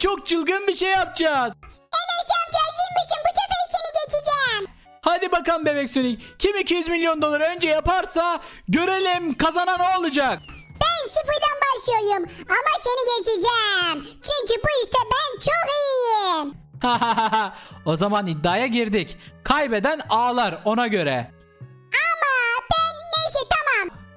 çok çılgın bir şey yapacağız. Enes amca hazırmışım bu sefer seni geçeceğim. Hadi bakalım bebek Sonic. Kim 200 milyon doları önce yaparsa görelim kazanan o olacak. Ben sıfırdan başlıyorum ama seni geçeceğim. Çünkü bu işte ben çok iyiyim. o zaman iddiaya girdik. Kaybeden ağlar ona göre.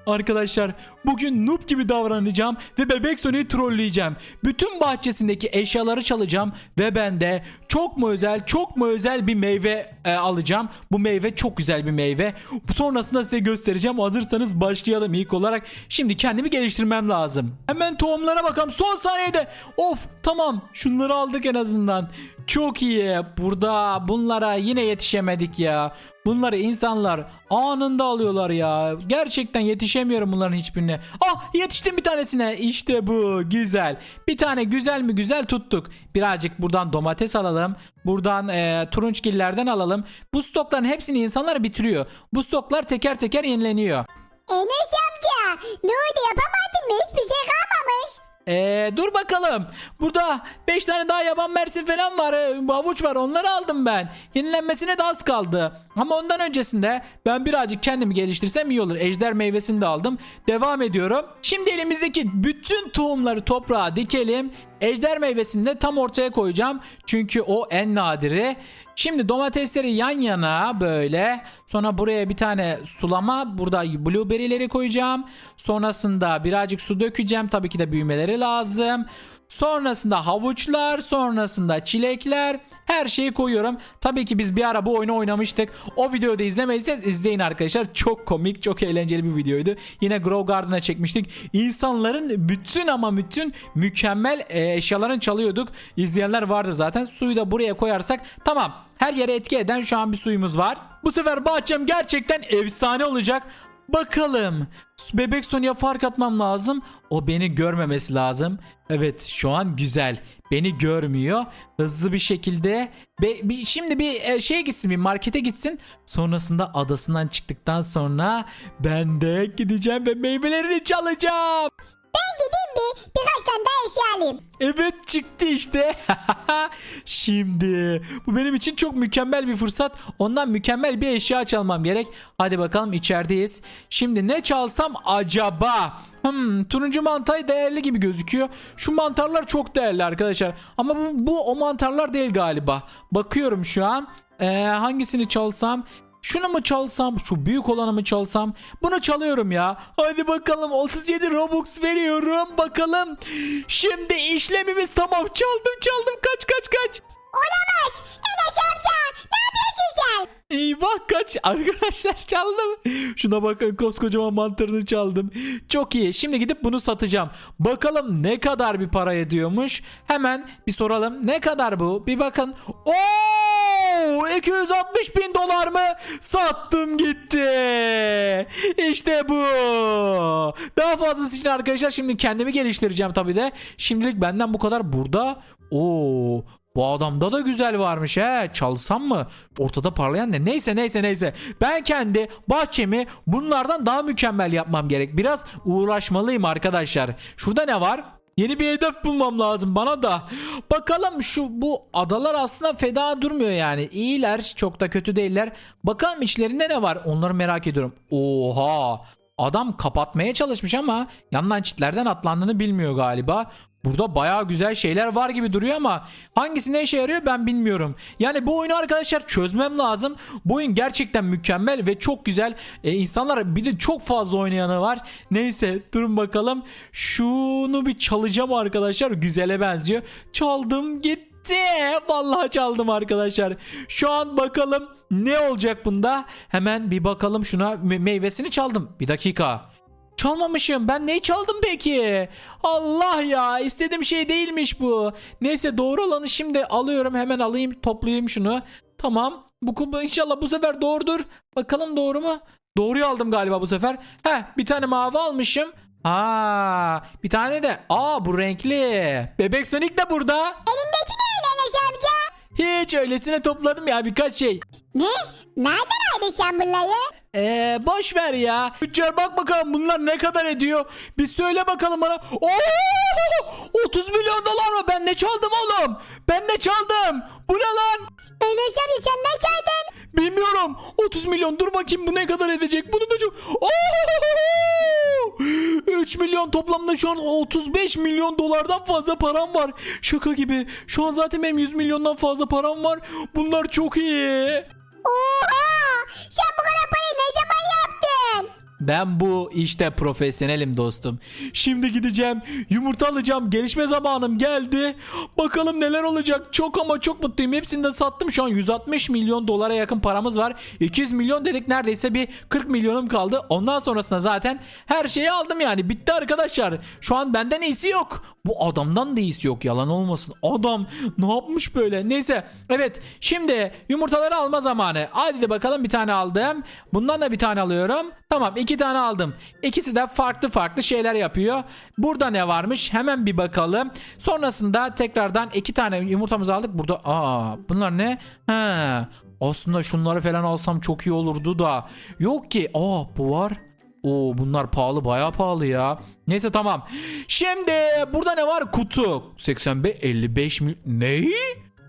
Arkadaşlar bugün noob gibi davranacağım ve bebek Sonic'i trolleyeceğim. Bütün bahçesindeki eşyaları çalacağım ve ben de çok mu özel çok mu özel bir meyve e, alacağım. Bu meyve çok güzel bir meyve. Sonrasında size göstereceğim. Hazırsanız başlayalım ilk olarak. Şimdi kendimi geliştirmem lazım. Hemen tohumlara bakalım son saniyede. Of tamam şunları aldık en azından. Çok iyi. Burada bunlara yine yetişemedik ya. Bunları insanlar anında alıyorlar ya. Gerçekten yetişemiyorum bunların hiçbirine. Ah yetiştim bir tanesine. İşte bu güzel. Bir tane güzel mi güzel tuttuk. Birazcık buradan domates alalım. Buradan e, turunçgillerden alalım. Bu stokların hepsini insanlar bitiriyor. Bu stoklar teker teker yenileniyor. Enes amca ne oldu yapamadın mı? Hiçbir şey kalmamış. Ee, dur bakalım. Burada 5 tane daha yaban mersin falan var. Ee, havuç var. Onları aldım ben. Yenilenmesine de az kaldı. Ama ondan öncesinde ben birazcık kendimi geliştirsem iyi olur. Ejder meyvesini de aldım. Devam ediyorum. Şimdi elimizdeki bütün tohumları toprağa dikelim. Ejder meyvesini de tam ortaya koyacağım. Çünkü o en nadiri. Şimdi domatesleri yan yana böyle. Sonra buraya bir tane sulama. Burada blueberry'leri koyacağım. Sonrasında birazcık su dökeceğim. Tabii ki de büyümeleri lazım. Sonrasında havuçlar, sonrasında çilekler, her şeyi koyuyorum. Tabii ki biz bir ara bu oyunu oynamıştık. O videoyu da izlemediyseniz izleyin arkadaşlar. Çok komik, çok eğlenceli bir videoydu. Yine Grow Garden'a çekmiştik. İnsanların bütün ama bütün mükemmel e, eşyalarını çalıyorduk. İzleyenler vardı zaten. Suyu da buraya koyarsak tamam. Her yere etki eden şu an bir suyumuz var. Bu sefer bahçem gerçekten efsane olacak. Bakalım. Bebek Sonic'e fark atmam lazım. O beni görmemesi lazım. Evet şu an güzel. Beni görmüyor. Hızlı bir şekilde. Be, bir, şimdi bir e, şeye gitsin bir markete gitsin. Sonrasında adasından çıktıktan sonra ben de gideceğim ve meyvelerini çalacağım. Ben gideyim bir birkaç tane daha eşya alayım. Evet çıktı işte. Şimdi bu benim için çok mükemmel bir fırsat. Ondan mükemmel bir eşya çalmam gerek. Hadi bakalım içerideyiz. Şimdi ne çalsam acaba? Hmm, turuncu mantar değerli gibi gözüküyor. Şu mantarlar çok değerli arkadaşlar. Ama bu, bu o mantarlar değil galiba. Bakıyorum şu an. Ee, hangisini çalsam? Şunu mu çalsam? Şu büyük olanı mı çalsam? Bunu çalıyorum ya. Hadi bakalım 37 Robux veriyorum. Bakalım. Şimdi işlemimiz tamam. Çaldım çaldım. Kaç kaç kaç. Olamaz. Enes amca ne yapıyorsun sen? Eyvah kaç arkadaşlar çaldım. Şuna bakın koskocaman mantarını çaldım. Çok iyi. Şimdi gidip bunu satacağım. Bakalım ne kadar bir para ediyormuş. Hemen bir soralım. Ne kadar bu? Bir bakın. Oo! 260 bin dolar mı? Sattım gitti. İşte bu. Daha fazlası için arkadaşlar şimdi kendimi geliştireceğim tabii de. Şimdilik benden bu kadar burada. Oo! Bu adamda da güzel varmış he. Çalsam mı? Ortada parlayan ne? Neyse neyse neyse. Ben kendi bahçemi bunlardan daha mükemmel yapmam gerek. Biraz uğraşmalıyım arkadaşlar. Şurada ne var? Yeni bir hedef bulmam lazım bana da. Bakalım şu bu adalar aslında feda durmuyor yani. İyiler çok da kötü değiller. Bakalım içlerinde ne var onları merak ediyorum. Oha adam kapatmaya çalışmış ama yandan çitlerden atlandığını bilmiyor galiba. Burada bayağı güzel şeyler var gibi duruyor ama hangisi ne işe yarıyor ben bilmiyorum. Yani bu oyunu arkadaşlar çözmem lazım. Bu oyun gerçekten mükemmel ve çok güzel. Ee, insanlar bir de çok fazla oynayanı var. Neyse durun bakalım. Şunu bir çalacağım arkadaşlar. Güzele benziyor. Çaldım gitti. Vallahi çaldım arkadaşlar. Şu an bakalım ne olacak bunda. Hemen bir bakalım şuna Me- meyvesini çaldım. Bir dakika. Çalmamışım. Ben neyi çaldım peki? Allah ya istediğim şey değilmiş bu. Neyse doğru olanı şimdi alıyorum. Hemen alayım toplayayım şunu. Tamam. Bu bu- inşallah bu sefer doğrudur. Bakalım doğru mu? Doğruyu aldım galiba bu sefer. Heh bir tane mavi almışım. Aa, bir tane de. Aa bu renkli. Bebek Sonic de burada. Elimdeki ne Enes amca? Hiç öylesine topladım ya birkaç şey. Ne? Nereden aldın sen bunları? Ee, boş ver ya. Tüccar bak bakalım bunlar ne kadar ediyor. Bir söyle bakalım bana. Oo! 30 milyon dolar mı? Ben ne çaldım oğlum? Ben ne çaldım? Bu ne lan? Enes sen ne çaldın? Bilmiyorum. 30 milyon. Dur bakayım bu ne kadar edecek? Bunu da çok... Oo! 3 milyon toplamda şu an 35 milyon dolardan fazla param var. Şaka gibi. Şu an zaten benim 100 milyondan fazla param var. Bunlar çok iyi. Oha! Sen bu kadar parayı ne zaman yaptın? Ben bu işte profesyonelim dostum. Şimdi gideceğim. Yumurta alacağım. Gelişme zamanım geldi. Bakalım neler olacak. Çok ama çok mutluyum. Hepsini de sattım. Şu an 160 milyon dolara yakın paramız var. 200 milyon dedik neredeyse bir 40 milyonum kaldı. Ondan sonrasında zaten her şeyi aldım yani. Bitti arkadaşlar. Şu an benden iyisi yok. Bu adamdan da iyisi yok. Yalan olmasın. Adam ne yapmış böyle? Neyse. Evet. Şimdi yumurtaları alma zamanı. Hadi de bakalım bir tane aldım. Bundan da bir tane alıyorum. Tamam iki tane aldım. İkisi de farklı farklı şeyler yapıyor. Burada ne varmış? Hemen bir bakalım. Sonrasında tekrardan iki tane yumurtamızı aldık. Burada aa bunlar ne? He. Aslında şunları falan alsam çok iyi olurdu da. Yok ki. Aa bu var. Oo bunlar pahalı bayağı pahalı ya. Neyse tamam. Şimdi burada ne var? Kutu. 85 55 mil. Ne?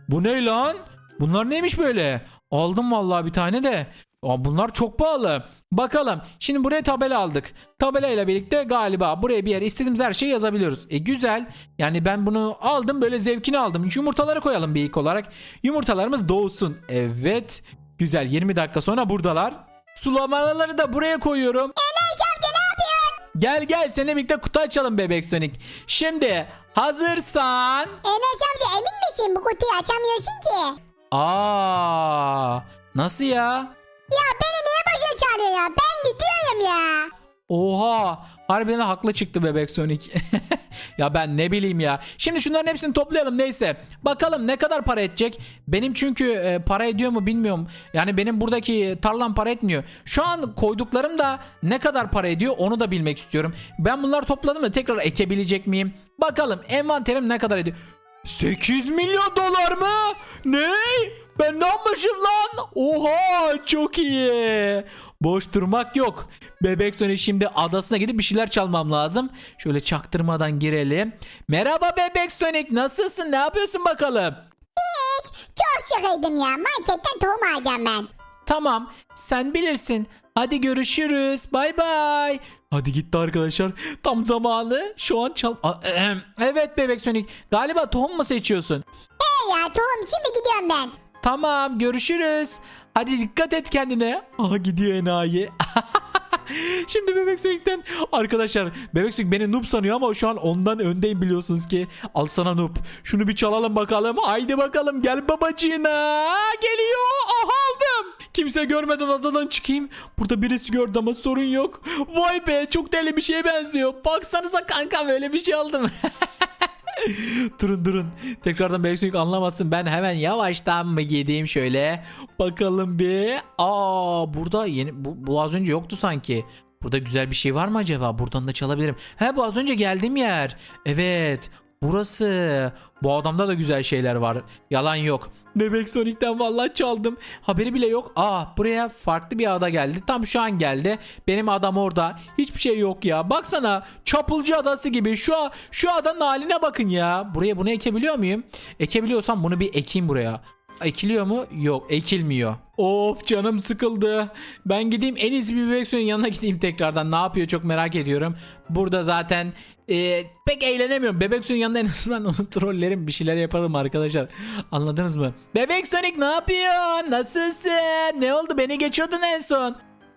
Bu ne lan? Bunlar neymiş böyle? Aldım vallahi bir tane de. Aa, bunlar çok pahalı. Bakalım. Şimdi buraya tabela aldık. Tabela ile birlikte galiba buraya bir yere istediğimiz her şeyi yazabiliyoruz. E güzel. Yani ben bunu aldım böyle zevkini aldım. Yumurtaları koyalım bir ilk olarak. Yumurtalarımız doğsun. Evet. Güzel 20 dakika sonra buradalar. Sulamaları da buraya koyuyorum. Enes amca ne yapıyorsun? Gel gel seninle birlikte kutu açalım bebek Sonic. Şimdi hazırsan. Enes amca emin misin bu kutuyu açamıyorsun ki? Aa, nasıl ya? Ya beni niye çağırıyor ya? Ben gidiyorum ya. Oha, harbiden haklı çıktı bebek Sonic. ya ben ne bileyim ya. Şimdi şunların hepsini toplayalım neyse. Bakalım ne kadar para edecek. Benim çünkü e, para ediyor mu bilmiyorum. Yani benim buradaki tarlam para etmiyor. Şu an koyduklarım da ne kadar para ediyor onu da bilmek istiyorum. Ben bunları topladım da tekrar ekebilecek miyim? Bakalım envanterim ne kadar ediyor. 8 milyon dolar mı? Ne? Ben ne yapmışım lan? Oha çok iyi. Boş durmak yok. Bebek Sonic şimdi adasına gidip bir şeyler çalmam lazım. Şöyle çaktırmadan girelim. Merhaba Bebek Sonic nasılsın? Ne yapıyorsun bakalım? Hiç. Çok sıkıydım ya. Marketten tohum alacağım ben. Tamam sen bilirsin. Hadi görüşürüz. Bay bay. Hadi gitti arkadaşlar. Tam zamanı. Şu an çal... A- ehem. Evet Bebek Sonic. Galiba tohum mu seçiyorsun? Hey ya tohum şimdi gidiyorum ben. Tamam görüşürüz. Hadi dikkat et kendine. Aha gidiyor enayi. Şimdi Bebek Sonic'ten arkadaşlar Bebek Sonic beni noob sanıyor ama şu an ondan öndeyim biliyorsunuz ki. Al sana noob. Şunu bir çalalım bakalım. Haydi bakalım gel babacığına. Geliyor. Aha aldım. Kimse görmeden adadan çıkayım. Burada birisi gördü ama sorun yok. Vay be çok deli bir şeye benziyor. Baksanıza kanka böyle bir şey aldım. durun durun. Tekrardan Bebek Sonic anlamasın. Ben hemen yavaştan mı gideyim şöyle. Bakalım bir. Aa burada yeni bu, bu az önce yoktu sanki. Burada güzel bir şey var mı acaba? Buradan da çalabilirim. He bu az önce geldiğim yer. Evet. Burası. Bu adamda da güzel şeyler var. Yalan yok. Bebek Sonic'ten vallahi çaldım. Haberi bile yok. Aa buraya farklı bir ada geldi. Tam şu an geldi. Benim adam orada. Hiçbir şey yok ya. Baksana çapulcu adası gibi. Şu şu adanın haline bakın ya. Buraya bunu ekebiliyor muyum? Ekebiliyorsam bunu bir ekeyim buraya. Ekiliyor mu? Yok ekilmiyor. Of canım sıkıldı. Ben gideyim en iyisi bir bebek suyun yanına gideyim tekrardan. Ne yapıyor çok merak ediyorum. Burada zaten e, pek eğlenemiyorum. Bebek suyun yanında en azından onu trollerim bir şeyler yaparım arkadaşlar. Anladınız mı? Bebek Sonic ne yapıyor? Nasılsın? Ne oldu? Beni geçiyordun en son.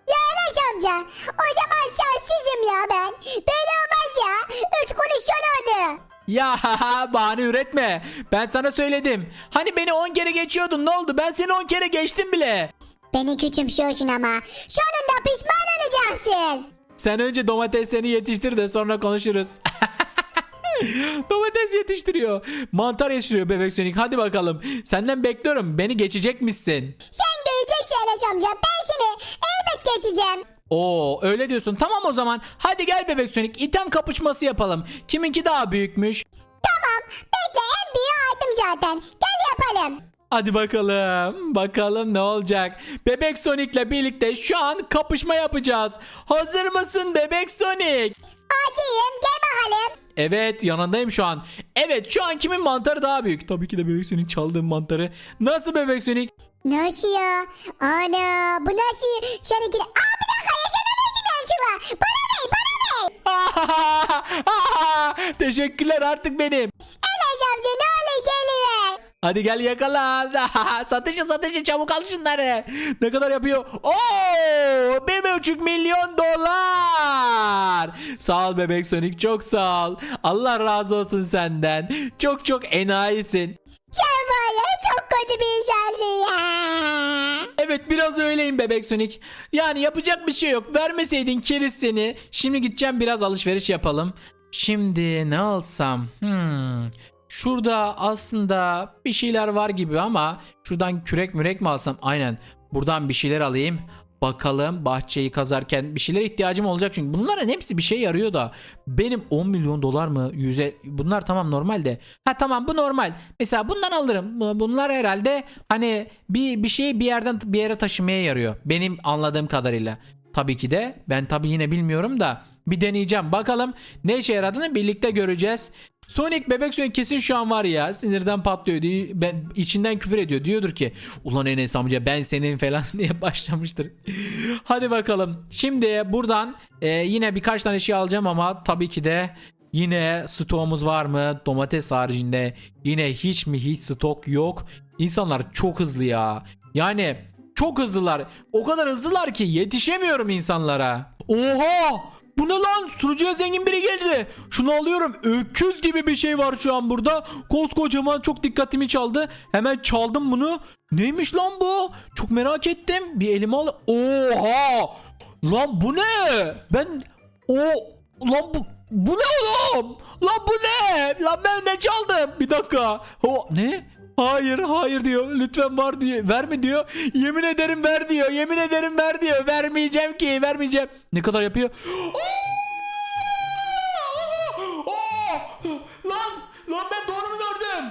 Ya Enes amca o zaman şanssızım ya ben. Böyle olmaz ya. Üç konuşuyor oldu. Ya bahane üretme. Ben sana söyledim. Hani beni 10 kere geçiyordun ne oldu? Ben seni 10 kere geçtim bile. Beni küçümsüyorsun ama. Sonunda pişman olacaksın. Sen önce domateslerini yetiştir de sonra konuşuruz. Domates yetiştiriyor. Mantar yetiştiriyor bebek Sonic. Hadi bakalım. Senden bekliyorum. Beni geçecek misin? Sen göreceksin Enes amca. Ben seni elbet geçeceğim. Oo öyle diyorsun. Tamam o zaman. Hadi gel bebek Sonic. İtem kapışması yapalım. Kiminki daha büyükmüş? Tamam. Bekle en büyüğü aldım zaten. Gel yapalım. Hadi bakalım. Bakalım ne olacak. Bebek Sonic'le birlikte şu an kapışma yapacağız. Hazır mısın Bebek Sonic? Acıyım gel bakalım. Evet yanındayım şu an. Evet şu an kimin mantarı daha büyük? Tabii ki de Bebek Sonic çaldığım mantarı. Nasıl Bebek Sonic? Nasıl ya? Ana bu nasıl? Seninki Aa bir dakika ya canım verdim yanlışlıkla. Bana ver bana ver. Teşekkürler artık benim. Hadi gel yakala. satışı satışı çabuk al şunları. Ne kadar yapıyor? Oo, bir buçuk milyon dolar. Sağ ol bebek Sonic çok sağ ol. Allah razı olsun senden. Çok çok enayisin. Sen ya çok kötü bir insansın ya. Evet biraz öyleyim bebek Sonic. Yani yapacak bir şey yok. Vermeseydin keriz seni. Şimdi gideceğim biraz alışveriş yapalım. Şimdi ne alsam? Hmm. Şurada aslında bir şeyler var gibi ama şuradan kürek mürek mi alsam? Aynen. Buradan bir şeyler alayım. Bakalım bahçeyi kazarken bir şeyler ihtiyacım olacak. Çünkü bunların hepsi bir şey yarıyor da. Benim 10 milyon dolar mı? 100'e bunlar tamam normal de. Ha tamam bu normal. Mesela bundan alırım. Bu- bunlar herhalde hani bir bir şeyi bir yerden bir yere taşımaya yarıyor. Benim anladığım kadarıyla. Tabii ki de. Ben tabii yine bilmiyorum da bir deneyeceğim bakalım ne işe yaradığını birlikte göreceğiz Sonic bebek Sonic kesin şu an var ya sinirden patlıyor diye ben içinden küfür ediyor diyordur ki ulan Enes amca ben senin falan diye başlamıştır. Hadi bakalım. Şimdi buradan e, yine birkaç tane şey alacağım ama tabii ki de yine stoğumuz var mı? Domates haricinde yine hiç mi hiç stok yok. İnsanlar çok hızlı ya. Yani çok hızlılar. O kadar hızlılar ki yetişemiyorum insanlara. Oha! Bu ne lan? Sunucuya zengin biri geldi. Şunu alıyorum. Öküz gibi bir şey var şu an burada. Koskocaman çok dikkatimi çaldı. Hemen çaldım bunu. Neymiş lan bu? Çok merak ettim. Bir elime al. Oha! Lan bu ne? Ben o lan bu bu ne oğlum? Lan bu ne? Lan ben ne çaldım? Bir dakika. O ne? Hayır hayır diyor. Lütfen var diyor. Verme diyor. Yemin ederim ver diyor. Yemin ederim ver diyor. Vermeyeceğim ki. Vermeyeceğim. Ne kadar yapıyor? Lan lan ben doğru mu gördüm?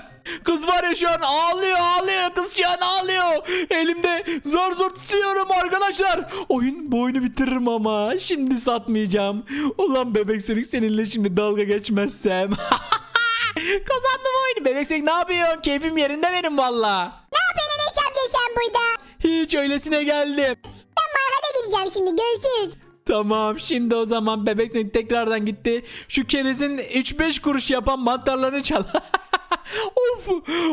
Kız var ya şu an ağlıyor ağlıyor. Kız şu an ağlıyor. Elimde zor zor tutuyorum arkadaşlar. Oyun bu oyunu bitiririm ama. Şimdi satmayacağım. Ulan bebek sönük seninle şimdi dalga geçmezsem. Kazandım oyunu. Bebek sönük ne yapıyorsun? Keyfim yerinde benim valla. Ne yapıyorsun Enes amca sen burada? Hiç öylesine geldim. Ben markete gideceğim şimdi görüşürüz. Tamam şimdi o zaman bebek seni tekrardan gitti. Şu kerizin 3-5 kuruş yapan mantarlarını çal. of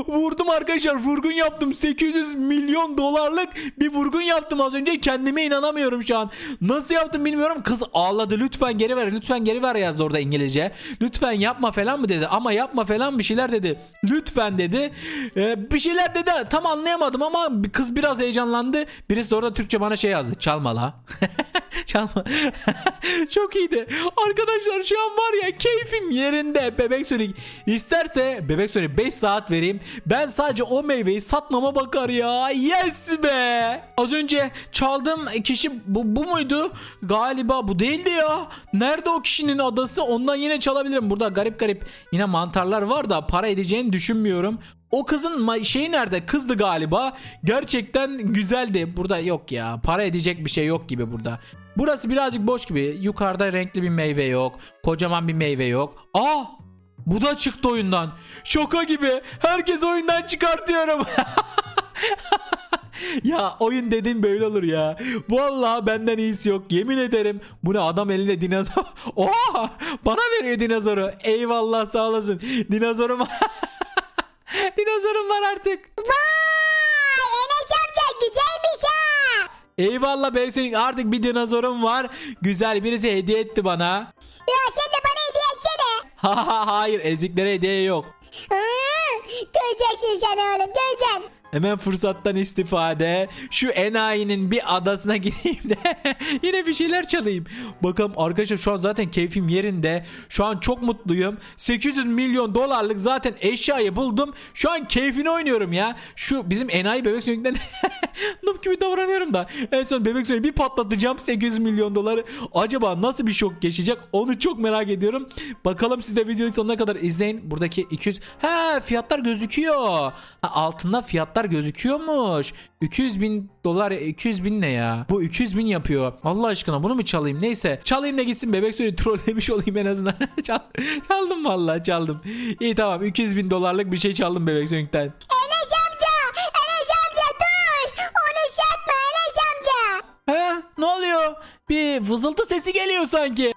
vurdum arkadaşlar vurgun yaptım. 800 milyon dolarlık bir vurgun yaptım az önce. Kendime inanamıyorum şu an. Nasıl yaptım bilmiyorum. Kız ağladı. Lütfen geri ver lütfen geri ver yazdı orada İngilizce. Lütfen yapma falan mı dedi? Ama yapma falan bir şeyler dedi. Lütfen dedi. Ee, bir şeyler dedi. Tam anlayamadım ama kız biraz heyecanlandı. Birisi de orada Türkçe bana şey yazdı. Çalma la. Çalma. Çok iyiydi. Arkadaşlar şu an var ya keyfim yerinde. Bebek Sonic. İsterse bebek Sonic 5 saat vereyim ben sadece o meyveyi satmama bakar ya yes be az önce çaldığım kişi bu, bu muydu galiba bu değildi ya nerede o kişinin adası ondan yine çalabilirim burada garip garip yine mantarlar var da para edeceğini düşünmüyorum o kızın şeyi nerede? Kızdı galiba. Gerçekten güzeldi. Burada yok ya. Para edecek bir şey yok gibi burada. Burası birazcık boş gibi. Yukarıda renkli bir meyve yok. Kocaman bir meyve yok. Aa! Bu da çıktı oyundan. Şoka gibi. Herkes oyundan çıkartıyorum. ya oyun dediğin böyle olur ya. Vallahi benden iyisi yok. Yemin ederim. Bu ne adam elinde dinozor. Oha! Bana veriyor dinozoru. Eyvallah sağ olasın. Dinozorum Dinozorum var artık. Vay Enes amca güzelmiş ha. Eyvallah Beysonik artık bir dinozorum var. Güzel birisi hediye etti bana. Ya sen de bana. Ha ha hayır eziklere hediye yok. Hı, göreceksin sen oğlum göreceksin. Hemen fırsattan istifade. Şu enayinin bir adasına gideyim de yine bir şeyler çalayım. Bakalım arkadaşlar şu an zaten keyfim yerinde. Şu an çok mutluyum. 800 milyon dolarlık zaten eşyayı buldum. Şu an keyfini oynuyorum ya. Şu bizim enayi bebek sönükten Noob gibi davranıyorum da. En son bebek sonu bir patlatacağım 800 milyon doları. Acaba nasıl bir şok geçecek onu çok merak ediyorum. Bakalım siz de videoyu sonuna kadar izleyin. Buradaki 200... He fiyatlar gözüküyor. Ha, altında fiyatlar gözüküyormuş. 200 bin dolar 200 bin ne ya? Bu 200 bin yapıyor. Allah aşkına bunu mu çalayım? Neyse çalayım da gitsin bebek sonu trollemiş olayım en azından. Çal, çaldım vallahi çaldım. İyi tamam 200 bin dolarlık bir şey çaldım bebek sönükten. Enes amca. Enes amca dur. Onu satma Enes amca. He ne oluyor? Bir vızıltı sesi geliyor sanki.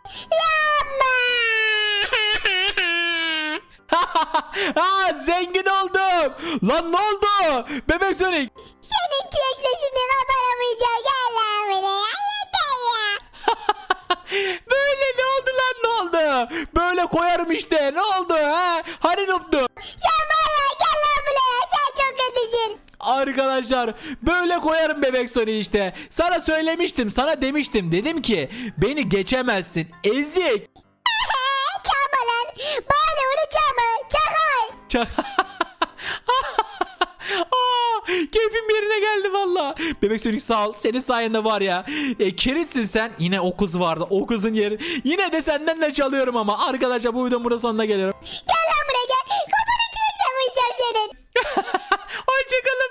ha zengin oldum. Lan ne oldu? Bebek Sonic. Senin kekle şimdi kapanamayacak. Gel lan buraya. Böyle ne oldu lan ne oldu? Böyle koyarım işte. Ne oldu ha? Hani nuptu? Sen var ya gel lan buraya. Sen çok kötüsün. Arkadaşlar böyle koyarım bebek Sonic işte. Sana söylemiştim, sana demiştim. Dedim ki beni geçemezsin. Ezik. Çak. Keyfim yerine geldi valla. Bebek Sonic sağ ol. Senin sayende var ya. E, keritsin sen. Yine o kız vardı. O kızın yeri. Yine de senden de çalıyorum ama. Arkadaşlar bu videonun burada sonuna geliyorum. Gel lan buraya gel. Kafanı kilitlemişim senin. Hoşçakalın.